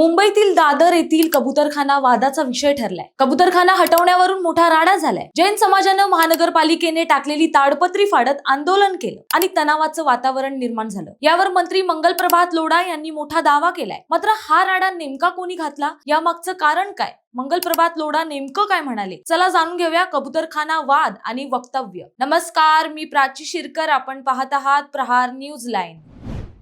मुंबईतील दादर येथील कबुतरखाना वादाचा विषय ठरलाय. कबुतरखाना हटवण्यावरून मोठा राडा झालाय. जैन समाजानं महानगरपालिकेने टाकलेली ताडपत्री फाडत आंदोलन केलं आणि तणावाचं वातावरण निर्माण झालं. यावर मंत्री मंगल प्रभात लोढा यांनी मोठा दावा केलाय. मात्र हा राडा नेमका कोणी घातला? यामागचं कारण काय? मंगल प्रभात लोढा नेमकं काय म्हणाले? चला जाणून घेऊया कबुतरखाना वाद आणि वक्तव्य. नमस्कार मी प्राची शिरकर. आपण पाहत आहात प्रहार न्यूज लाईन.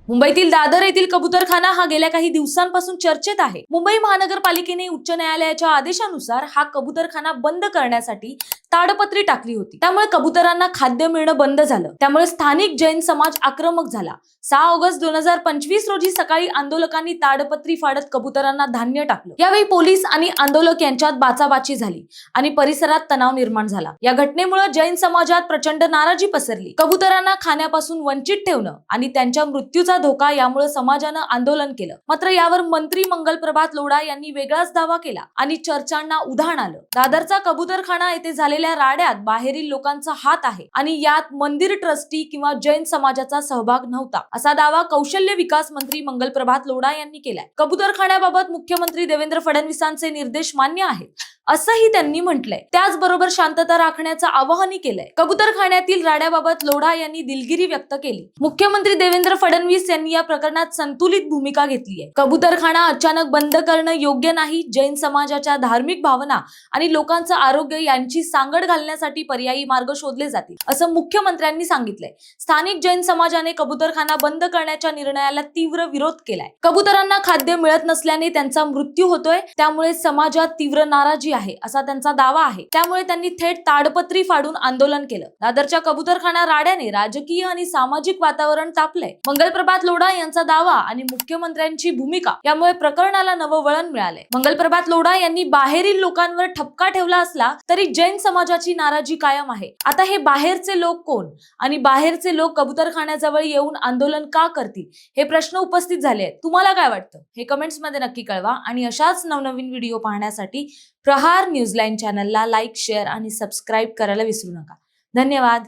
मुंबईतील दादर येथील कबुतरखाना हा गेल्या काही दिवसांपासून चर्चेत आहे. मुंबई महानगरपालिकेने उच्च न्यायालयाच्या आदेशानुसार हा कबुतरखाना बंद करण्यासाठी ताडपत्री टाकली होती. त्यामुळे कबुतरांना खाद्य मिळणं बंद झालं. त्यामुळे स्थानिक जैन समाज आक्रमक झाला. सहा ऑगस्ट दोन हजार पंचवीस रोजी सकाळी आंदोलकांनी ताडपत्री फाडत कबुतरांना धान्य टाकलं. यावेळी पोलीस आणि आंदोलक यांच्यात बाचाबाची झाली आणि परिसरात तणाव निर्माण झाला. या घटनेमुळे जैन समाजात प्रचंड नाराजी पसरली. कबुतरांना खाण्यापासून वंचित ठेवणं आणि त्यांच्या मृत्यूचा धोका यामुळे समाजानं आंदोलन केलं. मात्र यावर मंत्री मंगल प्रभात लोढा यांनी वेगळाच दावा केला आणि चर्चांना उधाण आलं. दादरचा कबुतरखाना येथे झाले झालेल्या राड्यात बाहेरील लोकांचा हात आहे आणि यात मंदिर ट्रस्टी किंवा जैन समाजाचा सहभाग नव्हता. असा दावा कौशल्य विकास मंत्री मंगल प्रभात लोढा यांनी केलाय. कबुतरखान्याबाबत मुख्यमंत्री देवेंद्र फडणवीसांचे निर्देश मान्य आहेत. असंही त्यांनी म्हटलंय. त्याचबरोबर शांतता राखण्याचं आवाहनही केलंय. कबुतरखान्यातील राड्याबाबत लोढा यांनी दिलगिरी व्यक्त केली. मुख्यमंत्री देवेंद्र फडणवीस यांनी या प्रकरणात संतुलित भूमिका घेतली आहे कबुतरखाना अचानक बंद करणं योग्य नाही जैन समाजाच्या धार्मिक भावना आणि लोकांचं आरोग्य यांची सांगड घालण्यासाठी पर्यायी मार्ग शोधले जातील असं मुख्यमंत्र्यांनी सांगितलंय. स्थानिक जैन समाजाने कबुतरखाना बंद करण्याच्या निर्णयाला तीव्र विरोध केलाय. कबुतरांना खाद्य मिळत नसल्याने त्यांचा मृत्यू होतोय त्यामुळे समाजात तीव्र नाराजी आहे असा त्यांचा दावा आहे. त्यामुळे त्यांनी थेट ताडपत्री फाडून आंदोलन केलं. दादरच्या कबुतरखाना राड्याने राजकीय आणि सामाजिक वातावरण तापलंय. मंगलप्रभात लोढा यांचा दावा आणि मुख्यमंत्र्यांची भूमिका यामुळे प्रकरणाला नवं वळण मिळालंय. मंगलप्रभात लोढा यांनी बाहेरील लोकांवर ठपका ठेवला असला तरी जैन समाजाची नाराजी कायम आहे. आता हे बाहेरचे लोक कोण आणि बाहेरचे लोक कबुतरखान्याजवळ येऊन आंदोलन का करतील? हे प्रश्न उपस्थित झाले आहेत तुम्हाला काय वाटतं? हे कमेंट्समध्ये नक्की कळवा आणि अशाच नवनवीन व्हिडिओ पाहण्यासाठी प्रहार प्रहार न्यूजलाईन चॅनलला लाईक शेअर आणि सबस्क्राईब करायला विसरू नका. धन्यवाद.